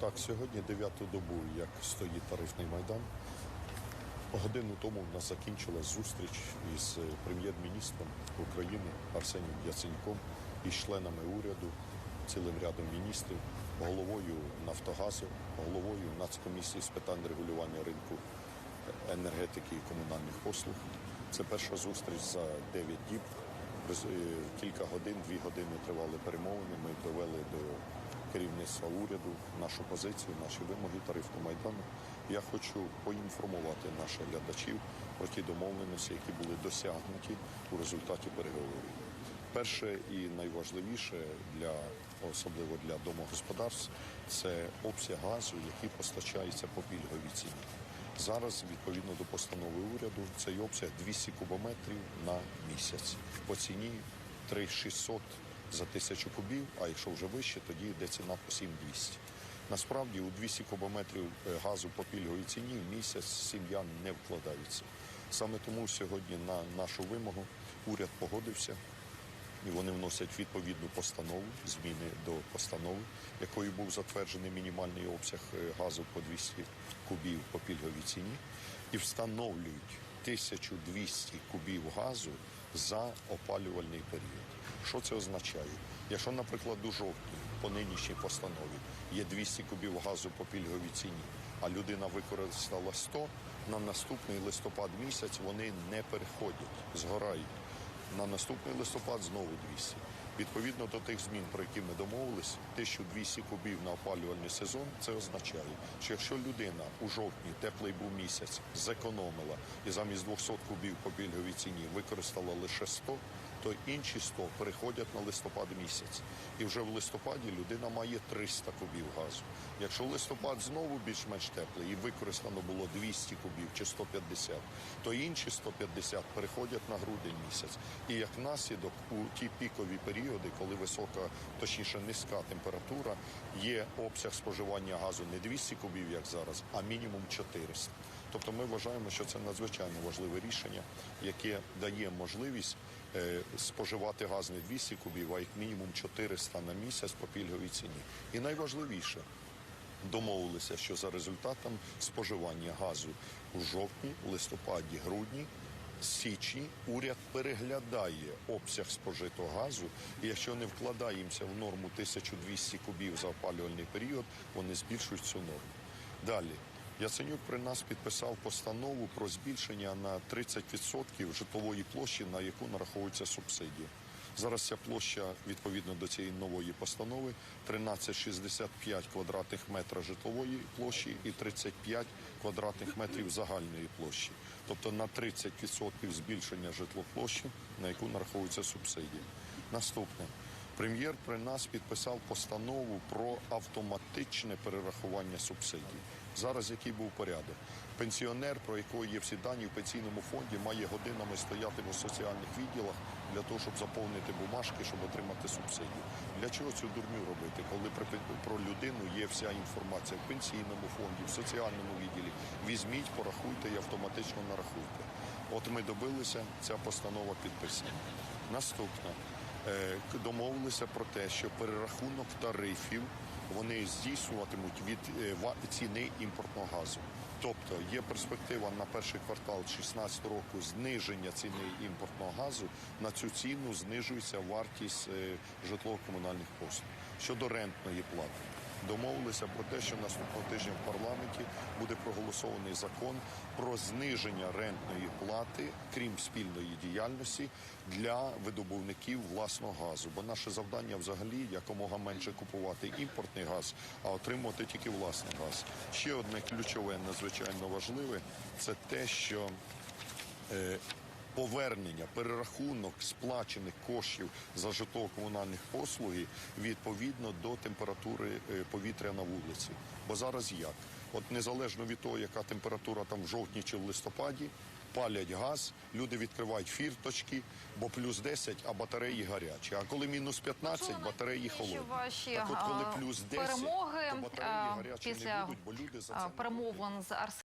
Так, сьогодні дев'яту добу, як стоїть тарифний майдан. Годину тому в нас закінчилась зустріч із е, прем'єр-міністром України Арсенієм Яценюком із членами уряду, цілим рядом міністрів, головою Нафтогазу, головою Нацкомісії з питань регулювання ринку е, енергетики і комунальних послуг. Це перша зустріч за 9 діб. Е, Кілька годин, дві години тривали перемовини. Ми довели до керівництва уряду нашу позицію, наші вимоги тарифного майдану. Я хочу поінформувати наших глядачів про ті домовленості, які були досягнуті у результаті переговорів. Перше і найважливіше для особливо для домогосподарств це обсяг газу, який постачається по пільговій ціні. Зараз, відповідно до постанови уряду, цей обсяг 200 кубометрів на місяць. По ціні 3600 за тисячу кубів, а якщо вже вище, тоді йде ціна по 7200. Насправді у 200 кубометрів е, газу по пільговій ціні в місяць сім'я не вкладається. Саме тому сьогодні на нашу вимогу уряд погодився і вони вносять відповідну постанову, зміни до постанови, якою був затверджений мінімальний обсяг е, газу по 200 кубів по пільговій ціні, і встановлюють 1200 кубів газу за опалювальний період. Що це означає? Якщо, наприклад, у жовтні по нинішній постанові є 200 кубів газу по пільговій ціні, а людина використала 100, на наступний листопад місяць вони не переходять, згорають. На наступний листопад знову 200. Відповідно до тих змін, про які ми домовились, 1200 кубів на опалювальний сезон, це означає, що якщо людина у жовтні, теплий був місяць, зекономила і замість 200 кубів по пільговій ціні використала лише 100, то інші 100 переходять на листопад місяць. І вже в листопаді людина має 300 кубів газу. Якщо листопад знову більш-менш теплий і використано було 200 кубів чи 150, то інші 150 переходять на грудень місяць. І як наслідок у ті пікові періоди, коли висока, точніше низька температура, є обсяг споживання газу не 200 кубів, як зараз, а мінімум 400. Тобто ми вважаємо, що це надзвичайно важливе рішення, яке дає можливість споживати газ не 200 кубів, а як мінімум 400 на місяць по пільговій ціні. І найважливіше домовилися, що за результатом споживання газу у жовтні, листопаді, грудні. Січні уряд переглядає обсяг спожитого газу, і якщо не вкладаємося в норму 1200 кубів за опалювальний період, вони збільшують цю норму. Далі Яценюк при нас підписав постанову про збільшення на 30% житлової площі, на яку нараховується субсидія. Зараз ця площа відповідно до цієї нової постанови 1365 квадратних метра житлової площі і 35 квадратних метрів загальної площі. Тобто на 30% збільшення житлоплощі, на яку нараховується субсидія. Наступне. Прем'єр при нас підписав постанову про автоматичне перерахування субсидій. Зараз який був порядок? Пенсіонер, про якого є всі дані в пенсійному фонді, має годинами стояти у соціальних відділах для того, щоб заповнити бумажки, щоб отримати субсидію. Для чого цю дурню робити, коли про людину є вся інформація в пенсійному фонді, в соціальному відділі? Візьміть, порахуйте і автоматично нарахуйте. От ми добилися, ця постанова підписана. Наступна. Е, домовилися про те, що перерахунок тарифів вони здійснюватимуть від е, ціни імпортного газу. Тобто є перспектива на перший квартал 2016 року зниження ціни імпортного газу. На цю ціну знижується вартість е, житлово-комунальних послуг. Щодо рентної плати. Домовилися про те, що наступного тижня в парламенті буде проголосований закон про зниження рентної плати, крім спільної діяльності, для видобувників власного газу. Бо наше завдання взагалі якомога менше купувати імпортний газ, а отримувати тільки власний газ. Ще одне ключове, надзвичайно важливе, це те, що е, повернення, перерахунок сплачених коштів за житлово-комунальних послуги відповідно до температури е, повітря на вулиці. Бо зараз як? От незалежно від того, яка температура там в жовтні чи в листопаді, палять газ, люди відкривають фірточки, бо плюс 10, а батареї гарячі. А коли мінус 15, батареї холодні. Ваші Так от, коли плюс 10, перемоги то батареї гарячі не будуть, бо люди за це не перемовин з Арсенієм